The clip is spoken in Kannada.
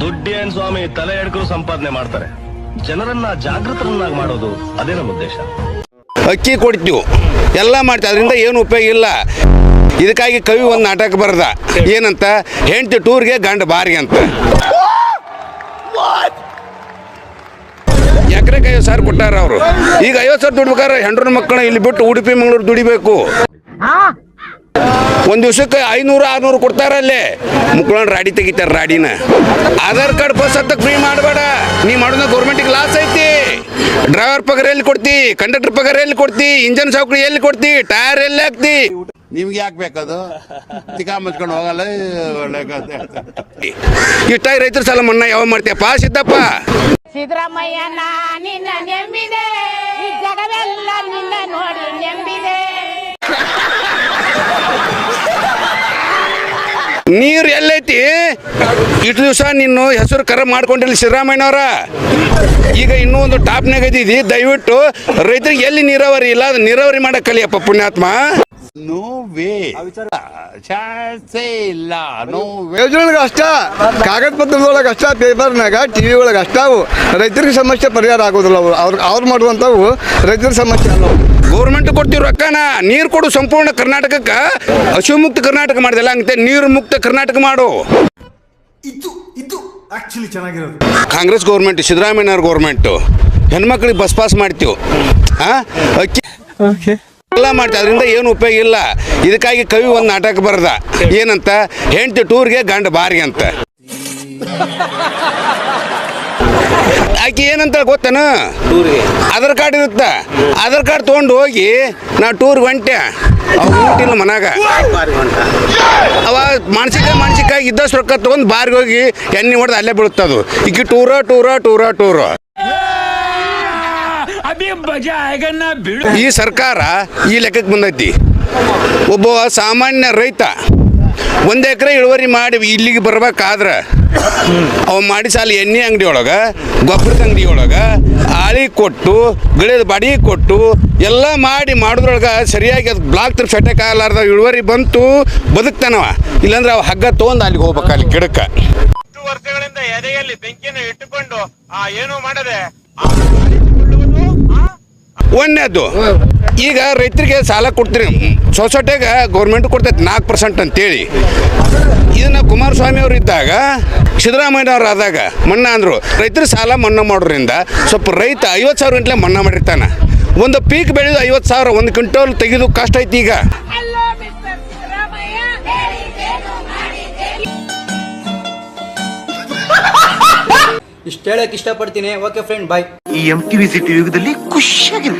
ದುಡ್ಡೇನ್ ಸ್ವಾಮಿ ತಲೆ ಎಡ್ಕರು ಸಂಪಾದನೆ ಮಾಡ್ತಾರೆ. ಜನರನ್ನ ಜಾಗೃತರನ್ನಾಗಿ ಮಾಡೋದು ಅದೇ ನಮ್ಮ ಉದ್ದೇಶ. ಅಕ್ಕಿ ಕೊಡ್ತೀವಿ. ಎಲ್ಲ ಮಾಡ್ತೀವಿ. ಅದರಿಂದ ಏನು ಉಪಯೋಗ ಇಲ್ಲ. ಇದಕ್ಕಾಗಿ ಕವಿ ಒಂದು ನಾಟಕ ಬರೆದ. ಏನಂತ? ಹೆಂಡತಿ ಟೂರ್ಗೆ ಗಂಡ ಬಾರಿಗೆ ಅಂತ. ಎಕರೆಗೆ ಐವತ್ತು ಸಾವಿರ ಕೊಟ್ಟಾರ ಅವರು? ಈಗ ಐವತ್ತು ಸಾವಿರ ದುಡ್ಬೇಕಾದ್ರೆ ಹೆಂಡ್ರ ಮಕ್ಕಳ ಇಲ್ಲಿ ಬಿಟ್ಟು ಉಡುಪಿ ಮಂಗಳೂರು ದುಡಿಬೇಕು. ಒಂದು ದಿವ್ಸಕ್ಕೆ ಐನೂರು ಆರ್ನೂರು ಕೊಡ್ತಾರಲ್ಲಿ ಮುಕ್ಳನ್ ರಾಡಿ ತೆಗಿತಾರೆ ರಾಡಿನ. ಆಧಾರ್ ಕಾರ್ಡ್ ಬಸ್ ಹತ್ತಕ್ಕೆ ಫ್ರೀ ಮಾಡಬೇಡ. ನೀ ಮಾಡೋದ ಗೌರ್ಮೆಂಟಿಗೆ ಲಾಸ್ ಐತಿ. ಡ್ರೈವರ್ ಪಗಾರ ಎಲ್ಲಿ ಕೊಡ್ತಿ? ಕಂಡಕ್ಟರ್ ಪಗಾರ ಎಲ್ಲಿ ಕೊಡ್ತಿ? ಇಂಜನ್ ಸೌಕರ್ಯ ಎಲ್ಲಿ ಕೊಡ್ತಿ? ಟೈರ್ ಎಲ್ಲಿ ಹಾಕ್ತಿ? ನಿಮ್ಗೆ ಯಾಕೆ ಬೇಕದು? ತಿಕಾ ಮುಚ್ಕೊಂಡು ಹೋಗಲ್ಲ ಒಳ್ಳೆ ಕಥೆ. ಇಷ್ಟಾಗಿ ರೈತರ ಸಾಲ ಮನ್ನಾ ಯಾವ ಮಾಡ್ತೀಯಪ್ಪ ಸಿದ್ದಪ್ಪ. ಸಿದ್ದರಾಮಯ್ಯ ನಿನ್ನ ನೆಮ್ಮಿದೆ ಈ ಜಗವೆಲ್ಲ ನಿನ್ನ ನೋಡಿ ನೆಂಬಿದೆ. ನೀರು ಎಲ್ಲೈತಿ? ಇಷ್ಟು ದಿವಸ ನಿನ್ನ ಹೆಸರು ಕರ ಮಾಡ್ಕೊಂಡಿಲ್ಲ ಸಿದ್ದರಾಮಯ್ಯನವರ. ಈಗ ಇನ್ನೂ ಒಂದು ಟಾಪ್ನಾಗ ಇದ್ದೀವಿ ದಯವಿಟ್ಟು ರೈತರಿಗೆ ಎಲ್ಲಿ ನೀರಾವರಿ ಇಲ್ಲ, ಅದು ನೀರಾವರಿ ಮಾಡೋಕ್ಕಲಿಯಪ್ಪ ಪುಣ್ಯಾತ್ಮ. ನೋ ವೇ ಚಾನ್ಸೇ ಇಲ್ಲ. ನೋ ವೇ ಯೋಜನೆಗಳಿಗೆ ಅಷ್ಟ ಕಾಗದ ಪತ್ರದೊಳಗೆ ಅಷ್ಟ ಪೇಪರ್ನಾಗ ಟಿವಿ ಒಳಗೆ ಅಷ್ಟ ಅವು ರೈತರಿಗೆ ಸಮಸ್ಯೆ ಪರಿಹಾರ ಆಗೋದಿಲ್ಲ ಅವ್ರು. ಅವ್ರು ಅವ್ರು ಮಾಡುವಂಥವು ರೈತರ ಸಮಸ್ಯೆ ಅಲ್ಲ. ಅವು. ಗೌರ್ಮೆಂಟ್ ಕೊಡ್ತೀವಿ ರೊಕ್ಕನ ನೀರು ಕೊಡು ಸಂಪೂರ್ಣ ಕರ್ನಾಟಕಕ್ಕೆ ಹಸಿವು ಮುಕ್ತ ಕರ್ನಾಟಕ ಮಾಡಿದಲ್ಲ ಹಂಗೆ ನೀರು ಮುಕ್ತ ಕರ್ನಾಟಕ ಮಾಡು. ಇದು ಇದು ಆಕ್ಚುಲಿ ಚೆನ್ನಾಗಿರೋದು. ಕಾಂಗ್ರೆಸ್ ಗೌರ್ಮೆಂಟ್ ಸಿದ್ದರಾಮಯ್ಯನವ್ರ ಗೌರ್ಮೆಂಟು ಹೆಣ್ಮಕ್ಳಿಗೆ ಬಸ್ ಪಾಸ್ ಮಾಡ್ತೀವಿ. ಹಾಂ ಅಕ್ಕಿ ಎಲ್ಲ ಮಾಡ್ತಾ ಅದರಿಂದ ಏನು ಉಪಯೋಗ ಇಲ್ಲ. ಇದಕ್ಕಾಗಿ ಕವಿ ಒಂದು ನಾಟಕ ಬರೆದ. ಏನಂತ? ಹೆಂಡತಿ ಟೂರ್ಗೆ ಗಂಡ ಬಾರಿಗೆ ಅಂತ. ಆಕೆ ಏನಂತ ಗೊತ್ತೇನು? ಆಧಾರ್ ಕಾರ್ಡ್ ಇರುತ್ತ? ಆಧಾರ್ ಕಾರ್ಡ್ ತೊಗೊಂಡು ಹೋಗಿ ನಾ ಟೂರ್ ಹೊಂಟೆ ಊಟಿಲ್ಲ ಮನಾಗ ಅವ ಮಾನಸಿಕ ಮಾನಸಿಕ ಇದ್ದಷ್ಟು ರೊಕ್ಕ ತೊಗೊಂಡು ಬಾರ್ಗೆ ಹೋಗಿ ಎಣ್ಣೆ ಹೊಡೆದು ಅಲ್ಲೇ ಬೀಳುತ್ತದು. ಈಗ ಟೂರ ಟೂರ ಟೂರ ಟೂರ. ಈ ಸರ್ಕಾರ ಈ ಲೆಕ್ಕಕ್ಕೆ ಬಂದೈತಿ. ಒಬ್ಬ ಸಾಮಾನ್ಯ ರೈತ ಒಂದು ಎಕರೆ ಇಳುವರಿ ಮಾಡಿ ಇಲ್ಲಿಗೆ ಬರ್ಬೇಕಾದ್ರೆ ಅವ ಮಾಡಿ ಸಾಲ ಎಣ್ಣೆ ಅಂಗಡಿ ಒಳಗೆ, ಗೊಬ್ಬರದ ಅಂಗಡಿ ಒಳಗೆ, ಆಳಿ ಕೊಟ್ಟು, ಗಿಡದ ಬಾಡಿ ಕೊಟ್ಟು, ಎಲ್ಲ ಮಾಡಿ ಮಾಡೋದ್ರೊಳಗೆ ಸರಿಯಾಗಿ ಅದು ಬ್ಲಾಕ್ ತರ ಸೆಟಕ್ ಆಗಲಾರ್ದ ಇಳುವರಿ ಬಂತು, ಬದುಕ್ತಾನವ. ಇಲ್ಲಾಂದ್ರೆ ಅವ ಹಗ್ಗ ತೊಗೊಂಡು ಅಲ್ಲಿಗೆ ಹೋಗ್ಬೇಕು, ಅಲ್ಲಿ ಗಿಡಕ್ಕೆ. ವರ್ಷಗಳಿಂದ ಎದೆಯಲ್ಲಿ ಬೆಂಕಿಯನ್ನು ಇಟ್ಟುಕೊಂಡು, ಆ, ಏನು ಮಾಡದೆ ಒಂದನೇದು, ಈಗ ರೈತರಿಗೆ ಸಾಲ ಕೊಡ್ತೀರಿ. ಸೊಸೈಟಿಗೆ ಗೌರ್ಮೆಂಟ್ ಕೊಡ್ತೈತೆ ನಾಲ್ಕು ಪರ್ಸೆಂಟ್ ಅಂತೇಳಿ. ಇದನ್ನ ಕುಮಾರಸ್ವಾಮಿ ಅವರು ಇದ್ದಾಗ ಸಿದ್ದರಾಮಯ್ಯನವ್ರು ಆದಾಗ ಮನ್ನಾ ಅಂದರು, ರೈತರು ಸಾಲ ಮನ್ನಾ ಮಾಡೋದ್ರಿಂದ ಸ್ವಲ್ಪ ರೈತ ಐವತ್ತು ಸಾವಿರ ಗಂಟಲೆ ಮನ್ನಾ ಮಾಡಿರ್ತಾನೆ. ಒಂದು ಪೀಕ್ ಬೆಳೆದು ಐವತ್ತು ಸಾವಿರ, ಒಂದು ಕ್ವಿಂಟಲ್ ತೆಗೆದು ಕಷ್ಟ ಐತಿ ಈಗ. ಇಷ್ಟು ಹೇಳಕ್ ಇಷ್ಟಪಡ್ತೀನಿ. ಓಕೆ ಫ್ರೆಂಡ್ ಬಾಯ್ ಈ ಎಂ ಟಿವಿ ಸಿಟಿ ಯುಗದಲ್ಲಿ ಖುಷಿಯಾಗಿರು